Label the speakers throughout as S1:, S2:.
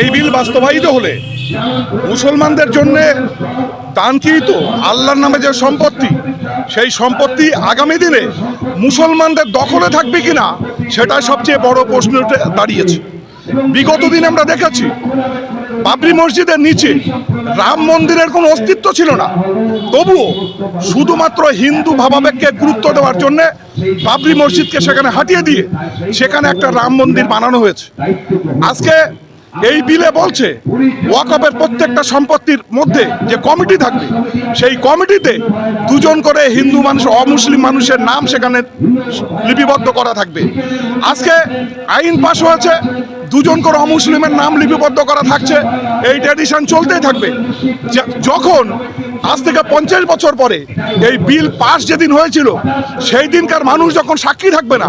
S1: এই বিল বাস্তবায়িত হলে মুসলমানদের জন্য দানকৃত আল্লাহর নামে যে সম্পত্তি, সেই সম্পত্তি আগামী দিনে মুসলমানদের দখলে থাকবে কিনা, সেটাই সবচেয়ে বড় প্রশ্ন দাঁড়িয়েছে। বিগত দিন আমরা দেখেছি, বাবরি মসজিদের নিচে রাম মন্দিরের কোনো অস্তিত্ব ছিল না। তবুও শুধুমাত্র হিন্দু ভাবাবেগকে গুরুত্ব দেওয়ার জন্য বাবরি মসজিদকে সেখানে হাঁটিয়ে দিয়ে সেখানে একটা রাম মন্দির বানানো হয়েছে। আজকে এই বিলে বলছে, ওয়াকফের প্রত্যেকটা সম্পত্তির মধ্যে যে কমিটি থাকবে, সেই কমিটিতে দুজন করে হিন্দু মানুষ, অমুসলিম মানুষের নাম সেখানে লিপিবদ্ধ করা থাকবে। আজকে আইন পাশ হয়েছে দুজন করে অমুসলিমের নাম লিপিবদ্ধ করা থাকছে। এই ট্র্যাডিশন চলতেই থাকবে। যখন আজ থেকে পঞ্চাশ বছর পরে এই বিল পাস যেদিন হয়েছিল, সেই দিনকার মানুষ যখন সাক্ষী থাকবে না,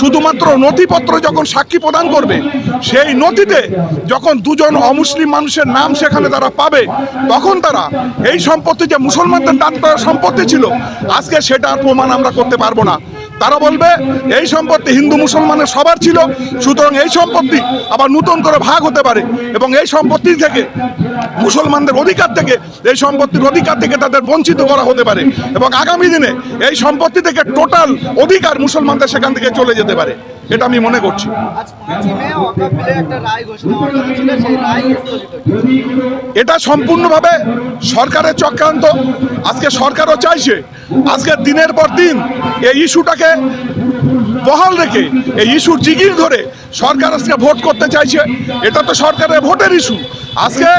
S1: শুধুমাত্র নথিপত্র যখন সাক্ষী প্রদান করবে, সেই নথিতে যখন দুজন অমুসলিম মানুষের নাম সেখানে তারা পাবে, তখন তারা এই সম্পত্তি যে মুসলমানদের দান সম্পত্তি ছিল, আজকে সেটার প্রমাণ আমরা করতে পারব না। তারা বলবে, এই সম্পত্তি হিন্দু মুসলমানের সবার ছিল, সুতরাং এই সম্পত্তি আবার নতুন করে ভাগ হতে পারে এবং এই সম্পত্তি থেকে, মুসলমানদের অধিকার থেকে, এই সম্পত্তির অধিকার থেকে তাদের বঞ্চিত করা হতে পারে এবং আগামী দিনে এই সম্পত্তি থেকে টোটাল অধিকার মুসলমানদের সেখান থেকে চলে যেতে পারে। এটা আমি মনে করছি। এটা সম্পূর্ণভাবে সরকারের চক্রান্ত। আজকে সরকারও চাইছে, আজকে দিনের পর দিন এই ইস্যুটাকে বহাল রেখে, এই ইস্যুর জিগির ধরে সরকার আজকে ভোট করতে চাইছে, এটা তো সরকারের ভোটের ইস্যু আজকে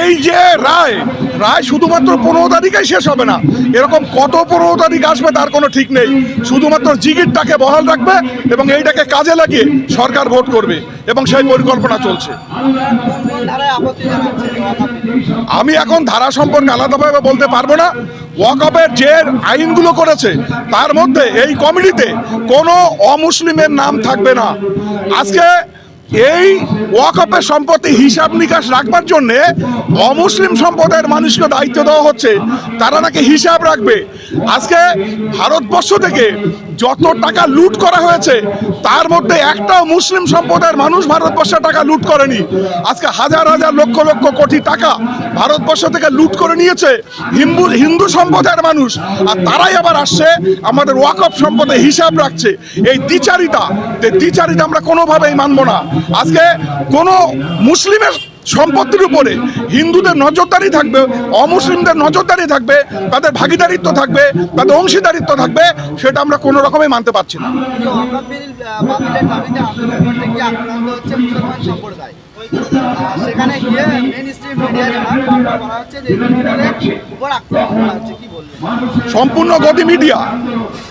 S1: এই যে রায় রায় শুধুমাত্র পনেরো তারিখেই শেষ হবে না। এরকম কত পনেরো তারিখ আসবে তার কোনো ঠিক নেই। শুধুমাত্র জিগিরটাকে বহাল রাখবে এবং এইটাকে কাজে লাগিয়ে সরকার ভোট করবে এবং সেই পরিকল্পনা চলছে। আমি এখন ধারা সম্পর্কে আলাদাভাবে বলতে পারব না। ওয়াকফের যে আইনগুলো করেছে, তার মধ্যে এই কমিটিতে কোনো অমুসলিমের নাম থাকবে না। আজকে এই ওয়াকফের সম্পত্তি হিসাব নিকাশ রাখবার জন্য অমুসলিম সম্প্রদায়ের মানুষকে দায়িত্ব দেওয়া হচ্ছে। তারা নাকি হিসাব রাখবে। আজকে ভারতবর্ষ থেকে যত টাকা লুট করা হয়েছে, তার মধ্যে একটাও মুসলিম সম্প্রদায়ের মানুষ ভারতবর্ষে টাকা লুট করেনি। আজকে হাজার হাজার লক্ষ লক্ষ কোটি টাকা ভারতবর্ষ থেকে লুট করে নিয়েছে হিন্দু হিন্দু সম্প্রদায়ের মানুষ। আর তারাই আবার আসছে, আমাদের ওয়াকফ সম্পদে হিসাব রাখছে। এই দ্বিচারিতা দ্বিচারিতা আমরা কোনোভাবেই মানব না। আজকে কোনো মুসলিমের সম্পত্তির উপরে হিন্দুদের নজরদারি থাকবে, অমুসলিমদের নজরদারি থাকবে, তাদের ভাগিদারিত্ব থাকবে, তাদের অংশীদারিত্ব থাকবে, সেটা আমরা কোনো রকমই মানতে পারছি না।
S2: সেখানে গিয়ে মেইন স্ট্রিম মিডিয়া বলা হচ্ছে যে উপর আক্রমণ করা হচ্ছে। কি
S1: সম্পূর্ণ গদি মিডিয়া।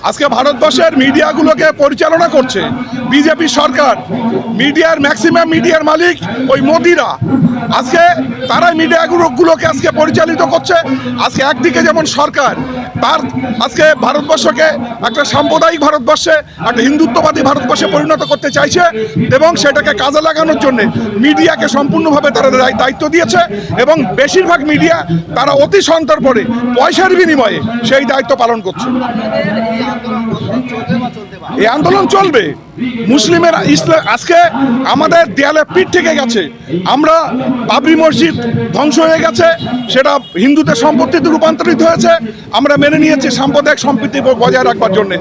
S1: আজকে ভারতবর্ষের মিডিয়াগুলোকে পরিচালনা করছে বিজেপি সরকার। মিডিয়ার ম্যাক্সিমাম মিডিয়ার মালিক ওই মোদিরা। আজকে তারাই মিডিয়াগুলোকে আজকে পরিচালিত করছে। আজকে একদিকে যেমন সরকার, তার আজকে ভারতবর্ষকে একটা সাম্প্রদায়িক ভারতবর্ষে, একটা হিন্দুত্ববাদী ভারতবর্ষে পরিণত করতে চাইছে এবং সেটাকে কাজে লাগানোর জন্য মিডিয়াকে সম্পূর্ণভাবে তারা দায়- দায়িত্ব দিয়েছে এবং বেশিরভাগ মিডিয়া তারা অতি সন্তর্পণে, পয়সার বিনিময়ে সেই দায়িত্ব পালন করছে।
S2: এই আন্দোলন চলবে।
S1: মুসলিমের ইসলাম আজকে আমাদের দেয়ালে পিঠ থেকে গেছে। আমরা বাবরি মসজিদ ধ্বংস হয়ে গেছে। সেটা হিন্দুদের সম্পত্তিতে রূপান্তরিত হয়েছে। আমরা মেনে নিয়েছি সাম্প্রদায়িক সম্প্রীতি বজায় রাখবার জন্য।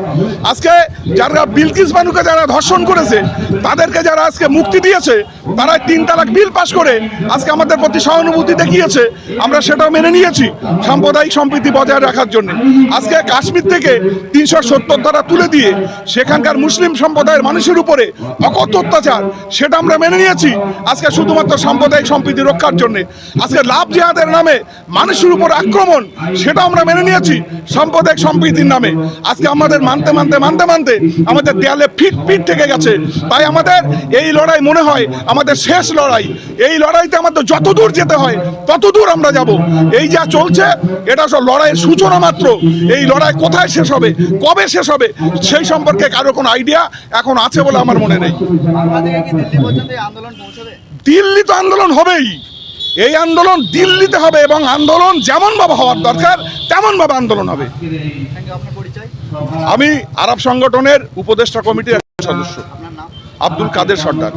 S1: আজকে যারা বিলকিস বানুকে যারা ধর্ষণ করেছে, তাদেরকে যারা আজকে মুক্তি দিয়েছে তারা তিন তালাক বিল পাশ করে আজকে আমাদের প্রতি সহানুভূতি দেখিয়েছে। আমরা সেটাও মেনে নিয়েছি। সাম্প্রদায়িক সম্প্রীতি বজায় রাখার জন্য। আজকে কাশ্মীর থেকে তিনশো সত্তর ধারা তুলে দিয়ে সেখানকার মুসলিম সম্প্রদায়ের মানুষের উপরে অকথ্য অত্যাচার, সেটা আমরা মেনে নিয়েছি। আজকে শুধুমাত্র সাম্প্রদায়িক সম্প্রীতি রক্ষার জন্য। আজকে লাভ জেহাদের নামে মানুষের উপর আক্রমণ, সেটা আমরা মেনে নিয়েছি সাম্প্রদায়িক সম্প্রীতির নামে। আজকে আমাদের মানতে মানতে মানতে মানতে আমাদের দেয়ালে ফিট ফিট থেকে গেছে। তাই আমাদের এই লড়াই মনে হয় আমাদের শেষ লড়াই। এই লড়াইতে আমাদের যত দূর যেতে হয় তত দূর আমরা যাব। এই যা চলছে, এটা সব লড়াইয়ের সূচনা মাত্র। এই লড়াই কোথায় শেষ হবে? কবে শেষ হবে? সেই সম্পর্কে কারও কোনো আইডিয়া এখন আছে বলে আমার মনে নেই।
S2: দিল্লি
S1: তো আন্দোলন হবেই। এই আন্দোলন দিল্লিতে হবে এবং আন্দোলন যেমনভাবে হওয়ার দরকার, তেমনভাবে আন্দোলন হবে। আমি আরব সংগঠনের উপদেষ্টা কমিটির সদস্য, আব্দুল কাদের সর্দার।